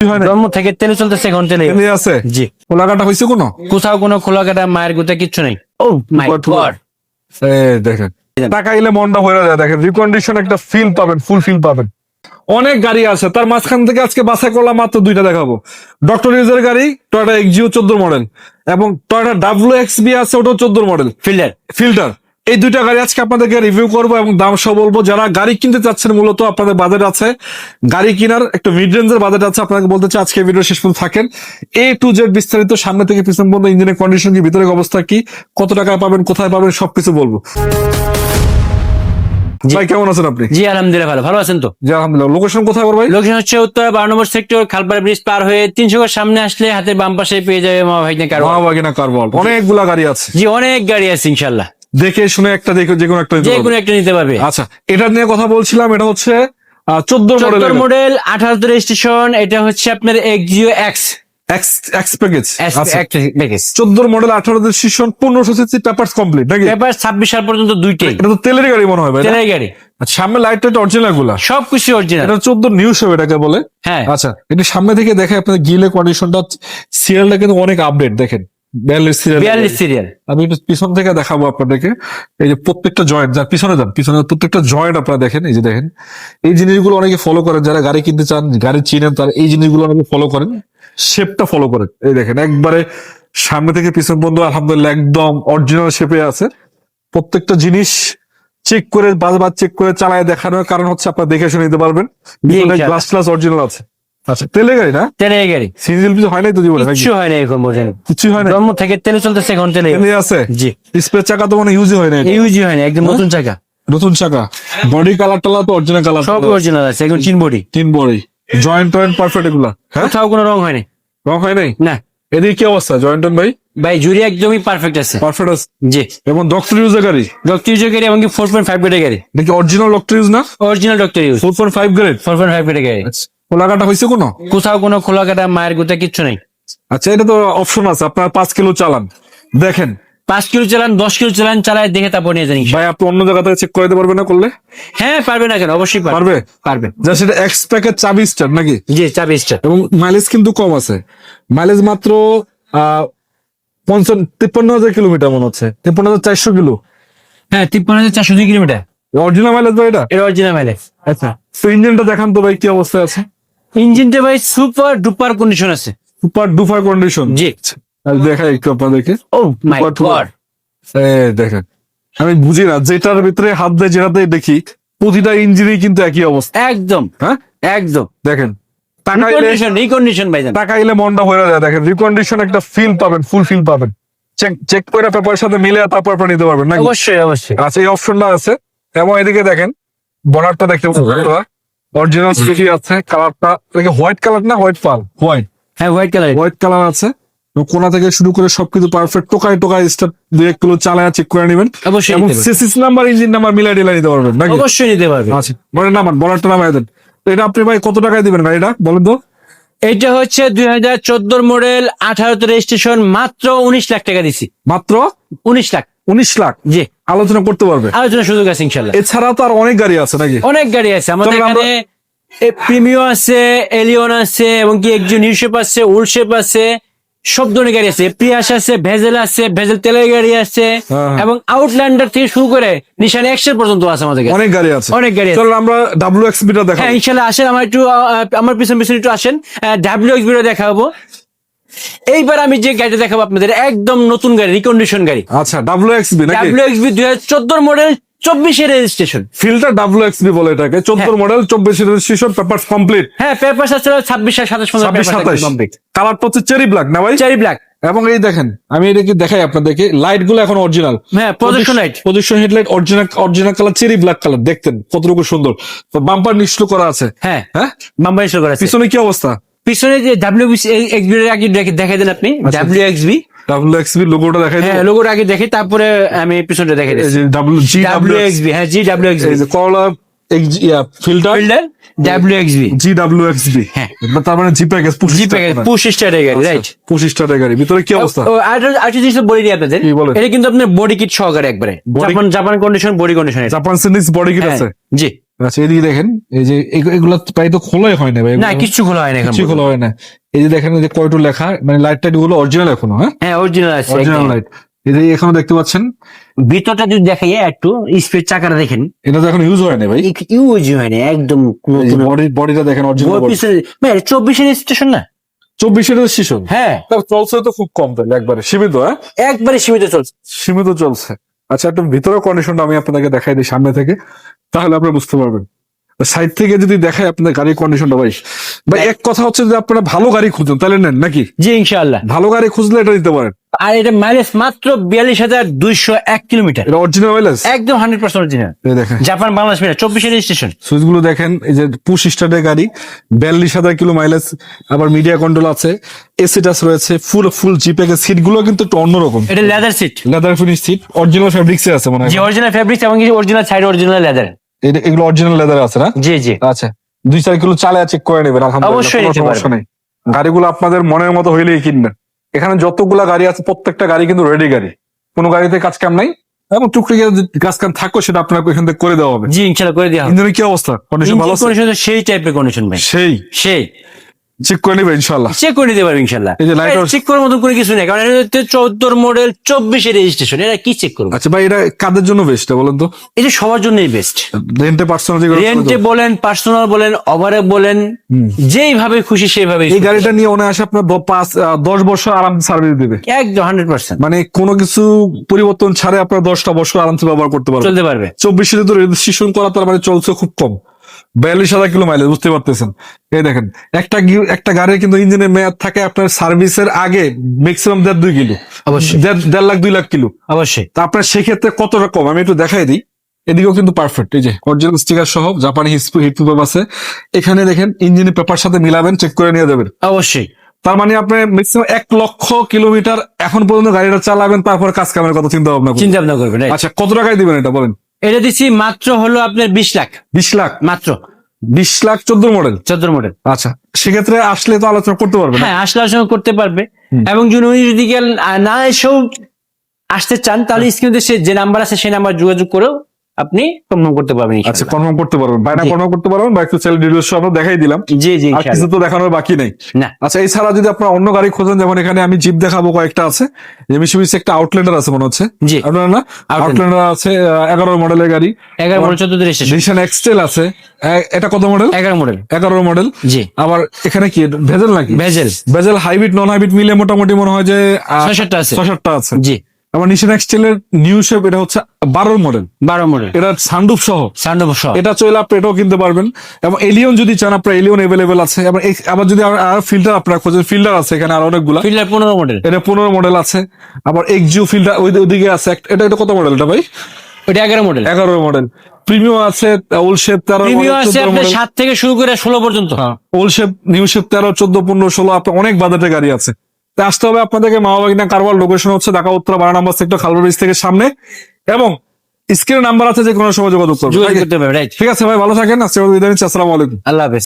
না জন্ম থেকে তেলে চলতেছে এখন তেলে। আছে? জি। কোলাকাটা হয়েছে কোনো? কোথাও কোনো খোলা কাটা মায়ের কিচ্ছু নেই। Oh my What, what? God দেখেন। টাকা এলে মনটা হয়ে যায় দেখেন। রিকন্ডিশন একটা ফিল পাবেন ফুল ফিল পাবেন। অনেক গাড়ি আছে। তার মাঝখান থেকে আজকে বাছাই করলাম মাত্র দুইটা দেখাবো। ডক্টর ইউজের গাড়ি টয়টা এক্সিও চোদ্দ মডেল এবং টয়টা ডাব্লিউ এক্স বি আছে ওটাও চোদ্দ মডেল ফিল্ডার ফিল্টার এই দুইটা গাড়ি আজকে আপনাদেরকে রিভিউ করব এবং দাম সহ বলব। যারা গাড়ি কিনতে চাচ্ছেন মূলত আপনাদের বাজেট আছে। গাড়ি কেনার একটা মিড রেঞ্জের বাজেট আছে আপনাকে বলতে চাই আজকে ভিডিও শেষ পর্যন্ত থাকেন। এ টু জেড বিস্তারিত সামনে থেকে পিছন পর্যন্ত ইঞ্জিনের কন্ডিশন কি ভিতরের অবস্থা কি কত টাকায় পাবেন কোথায় পাবেন সবকিছু বলব। ভাই কেমন আছেন আপনি? জি আলহামদুলিল্লাহ ভালো। ভালো আছেন তো? জি আলহামদুলিল্লাহ। লোকেশন কোথায় ভাই? লোকেশন হচ্ছে উত্তর বারো নম্বর সেক্টর খালপাড়া ব্রিজ পার হয়ে তিনশো গজ সামনে আসলে হাতের বাম পাশে পেয়ে যাবে মা কারও অনেকগুলা গাড়ি আছে। জি অনেক গাড়ি আছে ইনশাল্লাহ। দেখে শুনে একটা দেখে যে কোনো একটা যে কোনো একটা নিতে পারবে। আচ্ছা এটা নিয়ে কথা বলছিলাম এটা হচ্ছে চোদ্দ মডেল মডেল আঠারো রেজিস্ট্রেশন এটা হচ্ছে আপনার এক্সিও এক্স চোদ্দোর মডেল আঠারো রেজিস্ট্রেশন পনেরোশো সিসি পেপার কমপ্লিট নাকি? পেপার ছাব্বিশ সাল পর্যন্ত দুইটাই। এটা তো তেলের গাড়ি মনে হয় তেলের গাড়ি। সামনে লাইট টাইট অরিজিনালগুলা। সবকিছু অরিজিনাল এটা চোদ্দ এটাকে বলে। হ্যাঁ। আচ্ছা এটা সামনে থেকে দেখে আপনাদের গিলে কন্ডিশনটা সিরিয়ালটা কিন্তু অনেক আপডেট দেখেন। বিয়াল্লিশ সিরিয়াল আমি পিছন থেকে দেখাবো আপনাদেরকে। এই যে প্রত্যেকটা জয়েন্ট যার পিছনে যান পিছনে প্রত্যেকটা জয়েন্ট আপনারা দেখেন এই যে দেখেন। এই জিনিসগুলো অনেকে ফলো করেন যারা গাড়ি কিনতে চান গাড়ি চিনেন তারা এই জিনিসগুলো অনেকে ফলো করেন শেপটা ফলো করেন। এই দেখেন একবারে সামনে থেকে পিছন পর্যন্ত আলহামদুলিল্লাহ একদম অরিজিনাল শেপে আছে। প্রত্যেকটা জিনিস চেক করে বারবার চেক করে চালায় দেখানোর কারণ হচ্ছে আপনারা দেখে শুনে নিতে পারবেন। গ্লাস গ্লাস অরিজিনাল আছে। আচ্ছা তেলে গাড়ি না? তেলের গাড়ি। হয় নাই তো জীবনে নাকি? কিচ্ছু হয় না এখন বোঝেন কিছুই হয় না জন্ম থেকে তেলে চলতেছে এখন তেলে। তেলে আছে? জি। স্পেস চাকা তো মানে ইউজই হয় না এটা। ইউজি হয় না একদম নতুন চাকা। নতুন চাকা। বডি কালার টালা তো অরিজিনাল কালার সব অরিজিনাল আছে একদম চিন বডি তিন বডি জয়েন্ট টয়েন্ট পারফেক্ট এগুলা। হ্যাঁ? কোথাও কোনো রং হয়নি রং হয় নাই? না। এদিকে কি অবস্থা? জয়েন্ট টয়েন্ট ভাই? ভাই জুড়ি একদমই পারফেক্ট আছে। পারফেক্ট আছে? জি। এবং ডক্টর ইউজের গাড়ি? ডক্টর ইউজ গাড়ি এমনকি ফোর পয়েন্ট ফাইভ গ্রেডের গাড়ি। নাকি অরিজিনাল ডক্টর ইউজ না? Original doctor use four point five grade four point five গ্রেডের গাড়ি। কোলাকাটা হয়েছে কোনো? কোথাও কোনো খোলা কাটা মায়ের গোটা কিচ্ছু নেই। আচ্ছা এটা তো অপশন আছে। আপনার পাঁচ কিলো চালান। দেখেন। পাঁচ কিলো চালান দশ কিলো চালান চালায় দেখে তারপর নিয়ে জানি ভাই আপনি অন্য জায়গা থেকে চেক করে দিতে পারবেন না করলে? হ্যাঁ পারবে না কেন? অবশ্যই পারবে। পারবে? পারবে। যা সেটা এক্স প্যাকেজ চাবি স্টার নাকি? জি চাবি স্টার। এবং মাইলেজ কিন্তু কম আছে। মাইলেজ মাত্র পঞ্চান্ন তিপ্পান্ন হাজার কিলোমিটার মনে হচ্ছে। তিপ্পান্ন হাজার চারশো কিলো। হ্যাঁ তিপ্পান্ন হাজার চারশো দুই কিলোমিটার। অরিজিনাল মাইলেজ ভাই এটা? এর অরিজিনাল মাইলেজ আচ্ছা তো ইঞ্জিনটা দেখান তো ভাই কি অবস্থায় আছে? ইঞ্জিনটা ভাই সুপার ডুপার কন্ডিশন আছে। সুপার ডুপার কন্ডিশন জি। দেখাই একটু আপনাদেরকে। ও মাই গড এ দেখেন আমি বুঝি না যেটার ভিতরে হাত দেয় যেটাতে দেখি প্রতিটা ইঞ্জিনই কিন্তু একই অবস্থা। একদম। হ্যাঁ? একদম। দেখেন টাকা এলে কন্ডিশন এই কন্ডিশন ভাই টাকা এলে মনটা হয়ে যায় দেখেন রিকন্ডিশন একটা ফিল পাবেন ফুল ফিল পাবেন। চেক চেক করে পেপারের সাথে মিলে তারপর আপনারা নিতে পারবেন নাকি? অবশ্যই অবশ্যই। আচ্ছা এই অপশনটা আছে। এবং এদিকে দেখেন বর্ডারটা দেখতে পাচ্ছেন অরিজিনাল স্টিকি আছে কালারটা হোয়াইট কালার না হোয়াইট পাল হোয়াইট হ্যাঁ হোয়াইট কালার হোয়াইট কালার আছে। কোনা থেকে শুরু করে সবকিছু পারফেক্ট টোকায় টোকায় স্টার্ট দুই এক কিলো চালায় চেক করে নেবেন। অবশ্যই এবং সিসিস নাম্বার ইঞ্জিন নাম্বার মিলাই টিলাই নিতে পারবেন নাকি? অবশ্যই নিতে পারবে আচ্ছা বলেন নাম্বার বলারটা নামাই দেন। তো এটা আপনি ভাই কত টাকায় দিবেন গাড়িটা বলেন তো? এটা হচ্ছে দুই হাজার চোদ্দোর মডেল আঠারোতে রেজিস্ট্রেশন মাত্র উনিশ লাখ টাকা দিছি। মাত্র? উনিশ লাখ। উনিশ লাখ? জি। আলোচনা করতে পারবে। আলোচনা সুযোগ আছে ইনশাল্লাহ। এছাড়া তো আর অনেক গাড়ি আছে নাকি? অনেক গাড়ি আছে। আমাদের এখানে প্রিমিও আছে এলিয়ন আছে এবং কি একজন ইউশেপ আছে উলশেপ আছে সব ধরনের গাড়ি আছে। প্রিয়াস আছে ভেজেল আছে ভেজেল তেলের গাড়ি আছে হ্যাঁ, হ্যাঁ। এবং আউটল্যান্ডার থেকে শুরু করে নিশান এক্সেল পর্যন্ত আছে আমাদের কাছে। অনেক গাড়ি আছে। অনেক গাড়ি আছে। চলুন আমরা ডাব্লিউ এক্স বিটা দেখাবো। হ্যাঁ ইনশাল্লাহ আসেন। আমার একটু আমার পিছন পিছন একটু আসেন। ডাব্লিউ এক্স ভিডিও দেখাবো। এইবার আমি যে গাড়িটা দেখাবো আপনাদের একদম নতুন গাড়ি রিকন্ডিশন গাড়ি। আচ্ছা ডাব্লিউ এক্স বি নাকি? ডাব্লিউ এক্স বি দুই হাজার চোদ্দোর মডেল চব্বিশের registration filter W X B বলে এটাকে। চোদ্দ হ্যাঁ। মডেল চব্বিশ রেজিস্ট্রেশন পেপার কমপ্লিট হ্যাঁ পেপার আছে ছাব্বিশ সাতাশ ছাব্বিশ সাতাশ। কালারটা হচ্ছে চেরি ব্ল্যাক না ভাই? চারি ব্ল্যাক এবং এই দেখেন আমি এটাকে দেখাই আপনাদেরকে? লাইটগুলো এখন অরিজিনাল হ্যাঁ প্রদর্শন light position headlight original original colour cherry black colour দেখতেন কতটুকু সুন্দর। তো বাম্পার নিশ্চল করা আছে। হ্যাঁ। হ্যাঁ? বাম্বাই শো করা আছে। পিছনে কি অবস্থা? পিছনে যে ডাব্লিউ এক্স বি এর আগে দেখে- দেখাই দেন আপনি। ডাব্লিউ এক্স বি ডাব্লিউ লোগোটা দেখাই হ্যাঁ আগে দেখি তারপরে আমি পিছনটা দেখাই ডাব্লিউ জি ডাব্লিউ এক্সবি হ্যাঁ G W filter W G W হ্যাঁ। তার মানে G package G package push স্টারের গাড়ি রাইট পঁচিশ টাকা গাড়ি। ভিতরে কি অবস্থা? ও আর একটা জিনিস বলে দিই আপনাদের। এটা কিন্তু আপনার বডি কিট সহকারে একবারে। Japan Japan condition body condition Japan সিনিস body kit আছে? জি। আচ্ছা এদিকে দেখেন এই যে এগু- এগুলো প্রায় তো খোলাই হয় না ভাই? না কিচ্ছু খোলা হয় না কিছু খোলা হয় না। এই যে দেখেন যে কয়টু লেখা মানে লাইট টাইটগুলো অরিজিনাল এখনও হ্যাঁ? হ্যাঁ অরিজিনাল আছে অরিজিনাল লাইট এই যে এখানে দেখতে পাচ্ছেন ভিতরটা যদি দেখাই একটু স্পিড চাকাটা দেখেন। এটা তো এখন ইউজ হয় না ভাই। ইউজ হয় না একদম বডি বডিটা দেখেন অরিজিনাল চব্বিশের স্টেশন না? চব্বিশের শিশু হ্যাঁ। চলছে তো খুব কম তাহলে একবারে। সীমিত হ্যাঁ? একবারে সীমিত চলছে। সীমিত চলছে। আচ্ছা একটু ভিতরের কন্ডিশনটা আমি আপনাদেরকে দেখাই দিই সামনে থেকে তাহলে আপনারা বুঝতে পারবেন। সাইড থেকে যদি দেখাই আপনার গাড়ির কন্ডিশনটা ভাই। ভাই এক কথা হচ্ছে যে আপনারা ভালো গাড়ি খুঁজুন তাহলে নেন নাকি? জি ইনশাআল্লাহ। ভালো গাড়ি খুঁজলে এটা দিতে পারেন। আর এটা মাইলেজ মাত্র বিয়াল্লিশ হাজার দুইশো এক কিলোমিটার। এটা অরিজিনাল মাইলেজ একদম হান্ড্রেড পার্সেন্ট অরিজিনাল দেখেন। জাপান বাংলাদেশ মিটার চব্বিশের স্টেশন সুইচগুলো দেখেন এই যে পুশ স্টার্টের গাড়ি বিয়াল্লিশ হাজার কিলো মাইলেজ আবার মিডিয়া কন্ট্রোল আছে এসি রয়েছে ফুল ফুল জিপ্যাকের সিটগুলো কিন্তু একটু অন্যরকম এটা leather seat leather finish seat original ফেব্রিক্সে আছে মনে হয়। অরিজিনাল ফেব্রিক এবং অরিজিনাল সাইড অরিজিনাল লেদার এগুলো অরিজিনাল লেদার আছে না? জি জি। আচ্ছা দুই চার কিলো চালে চেক করে নেবেন আলহামদুলিল্লাহ অবশ্যই গাড়িগুলো আপনাদের মনের মতো হইলেই কিনবেন। এখানে যতগুলা গাড়ি আছে প্রত্যেকটা গাড়ি কিন্তু রেডি গাড়ি। কোনো গাড়িতে কাজ কাম নাই এবং টুকরি যদি কাজ কাম থাকো সেটা আপনাকে এখান থেকে করে দেওয়া হবে। জি ইনশাল্লাহ করে দেওয়া হবে। ইঞ্জিনের কি অবস্থা? কন্ডিশন ভালো সেই টাইপের কন্ডিশন ভাই। সেই? সেই। চেক করে নেবে ইনশাল্লাহ চেক করে নিতে পারবে ইনশাল্লাহ চেক করার মতো কোনো কিছু নেই কারণ এটা হচ্ছে চোদ্দোর মডেল চব্বিশের রেজিস্ট্রেশন এটা কি চেক করব? আচ্ছা ভাই এটা কাদের জন্য বেস্ট বলেন তো? এটা সবার জন্যই বেস্ট রেন্টে পার্সোনাল রেন্টে বলেন পার্সোনাল বলেন ওভারে বলেন যেইভাবে খুশি সেইভাবে এই গাড়িটা নিয়ে মনে আসে আপনার পাঁচ দশ বছর আরাম সার্ভিস দেবে। একদম হান্ড্রেড পার্সেন্ট মানে কোনো কিছু পরিবর্তন ছাড়ে আপনার দশটা বছর আরামসে ব্যবহার করতে পারবেন চলতে পারবে। চব্বিশে তো রেজিস্ট্রেশন করা তার মানে চলছে খুব কম। বিয়াল্লিশ হাজার কিলো মাইলেজ বুঝতে পারতেছেন। এই দেখেন একটা একটা গাড়ির কিন্তু ইঞ্জিনের মেয়াদ থাকে আপনার সার্ভিসের আগে ম্যাক্সিমাম দেড় দুই কিলো। অবশ্যই। দেড় লাখ দুই লাখ কিলো। অবশ্যই। তা আপনার সেক্ষেত্রে কতটা কম? আমি একটু দেখাই দিই। এদিকেও কিন্তু পারফেক্ট এই যে অরিজিনাল স্টিকার সহ জাপানি হিট পেপার আছে। এখানে দেখেন ইঞ্জিনের পেপার সাথে মিলাবেন চেক করে নিয়ে যাবেন। অবশ্যই। তার মানে আপনি ম্যাক্সিমাম এক লক্ষ কিলোমিটার এখন পর্যন্ত গাড়িটা চালাবেন তারপর কাজ কামের কথা চিন্তা ভাবনা চিন্তা ভাবনা করবেন আচ্ছা কত টাকায় দিবেন এটা বলেন? এটা দিচ্ছি মাত্র হলো আপনার বিশ লাখ। বিশ লাখ? মাত্র। বিশ লাখ চোদ্দ মডেল? চোদ্দ মডেল। আচ্ছা সেক্ষেত্রে আসলে তো আলোচনা করতে পারবে হ্যাঁ আসলে আলোচনা করতে পারবে। এবং যদি উনি যদি না এসেও আসতে চান তাহলে স্ক্রিনে সে যে নাম্বার আছে সেই নাম্বার যোগাযোগ করেও আপনি কনফার্ম করতে পারবেন আচ্ছা কনফার্ম করতে পারবেন। বাইনা জি। কনফার্ম করতে পারবেন বা একটু চ্যানেল ডিটেলস আমরা দেখাই দিলাম। জি জি আর কিছু তো দেখানোর বাকি নেই। না। আচ্ছা এছাড়া যদি আপনার অন্য গাড়ি খোঁজেন যেমন এখানে আমি জিপ দেখাবো কয়েকটা আছে। যে মিশুবিসি একটা আউটল্যান্ডার আছে মনে হচ্ছে। জি। আপনার না? আউটল্যান্ডার আছে এগারো মডেলের গাড়ি। এগারো মডেল চোদ্দ রেজিস্ট্রেশন। নিশান এক্সটেল আছে। এটা কত মডেল এগারো মডেল। এগারো মডেল জি। আবার এখানে কি ভেজেল নাকি? Vezel. Vezel hybrid non hybrid মিলে মোটামুটি মনে হয় যে আহ, ছয় সাতটা আছে। ছয় সাতটা আছে। জি। আবার নিশান এক্সটেলের নিউ শেপ এটা হচ্ছে বারোর মডেল বারো মডেল এটা সানডুপ সহ। সান্ডব সহ। এটা চলে আপনি এটাও কিনতে পারবেন। এবং এলিয়ন যদি চান আপনার এলিয়ন এভেলেবেল আছে। এবং আবার যদি আর ফিল্টার আপনার খোঁজেন ফিল্টার আছে এখানে আর অনেকগুলা। ফিল্ডার পনেরো মডেল এটা পনেরো মডেল আছে। আবার এক্সিউ ফিল্টার ওই ওইদিকে আছে। এটা এটা কত মডেল এটা ভাই? ওটা এগারো মডেল এগারো মডেল প্রিমিয়াম আছে ওল শেপ তেরো প্রিমিয়াম আছে আপনার সাত থেকে শুরু করে ষোলো পর্যন্ত। ওল শেপ নিউ শেপ তেরো চোদ্দ পনেরো ষোলো আপনার অনেক বাজেটের গাড়ি আছে। তা আসতে হবে আপনাদেরকে মামাবাগিনা কারওয়াল লোকেশন হচ্ছে ঢাকা উত্তর বারো নম্বর সেক্টর খালবা ব্রিজ থেকে সামনে। এবং স্ক্রিনে নাম্বার আছে যে কোনো সময় যোগাযোগ রাইট ঠিক আছে ভাই ভালো থাকেন আসসালামু আলাইকুম। আল্লাহ হাফেজ।